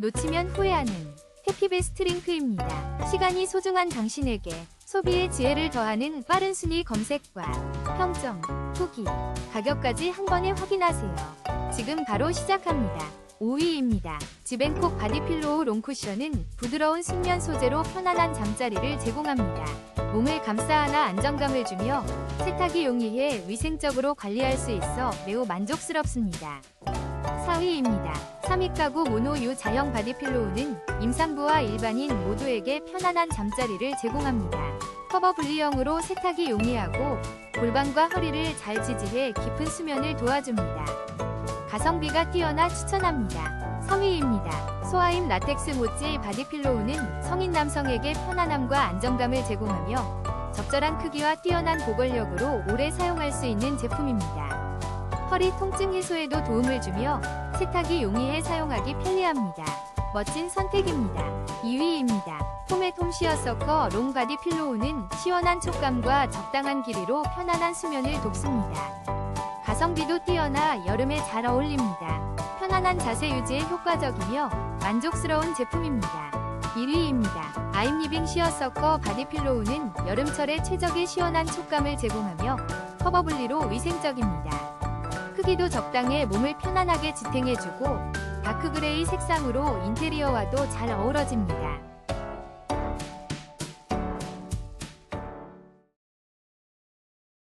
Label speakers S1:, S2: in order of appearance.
S1: 놓치면 후회하는 해피베스트 링크입니다. 시간이 소중한 당신에게 소비의 지혜를 더하는 빠른 순위 검색과 평점, 후기, 가격까지 한 번에 확인하세요. 지금 바로 시작합니다. 5위입니다. 지벤콕 바디필로우 롱쿠션은 부드러운 순면 소재로 편안한 잠자리를 제공합니다. 몸을 감싸 안아 안정감을 주며 세탁이 용이해 위생적으로 관리할 수 있어 매우 만족스럽습니다. 4위입니다. 3위 가구 모노유 자형 바디필로우는 임산부와 일반인 모두에게 편안한 잠자리를 제공합니다. 커버 분리형으로 세탁이 용이하고 골반과 허리를 잘 지지해 깊은 수면을 도와줍니다. 가성비가 뛰어나 추천합니다. 3위입니다. 소아임 라텍스 모찌 바디필로우는 성인 남성에게 편안함과 안정감을 제공하며 적절한 크기와 뛰어난 보건력으로 오래 사용할 수 있는 제품입니다. 허리 통증 해소에도 도움을 주며 세탁이 용이해 사용하기 편리합니다. 멋진 선택입니다. 2위입니다. 폼의 톰 시어 서커 롱 바디 필로우는 시원한 촉감과 적당한 길이로 편안한 수면을 돕습니다. 가성비도 뛰어나 여름에 잘 어울립니다. 편안한 자세 유지에 효과적이며 만족스러운 제품입니다. 1위입니다. 아임 리빙 시어 서커 바디 필로우는 여름철에 최적의 시원한 촉감을 제공하며 커버 분리로 위생적입니다. 크기도 적당해 몸을 편안하게 지탱해주고 다크그레이 색상으로 인테리어와도 잘 어우러집니다.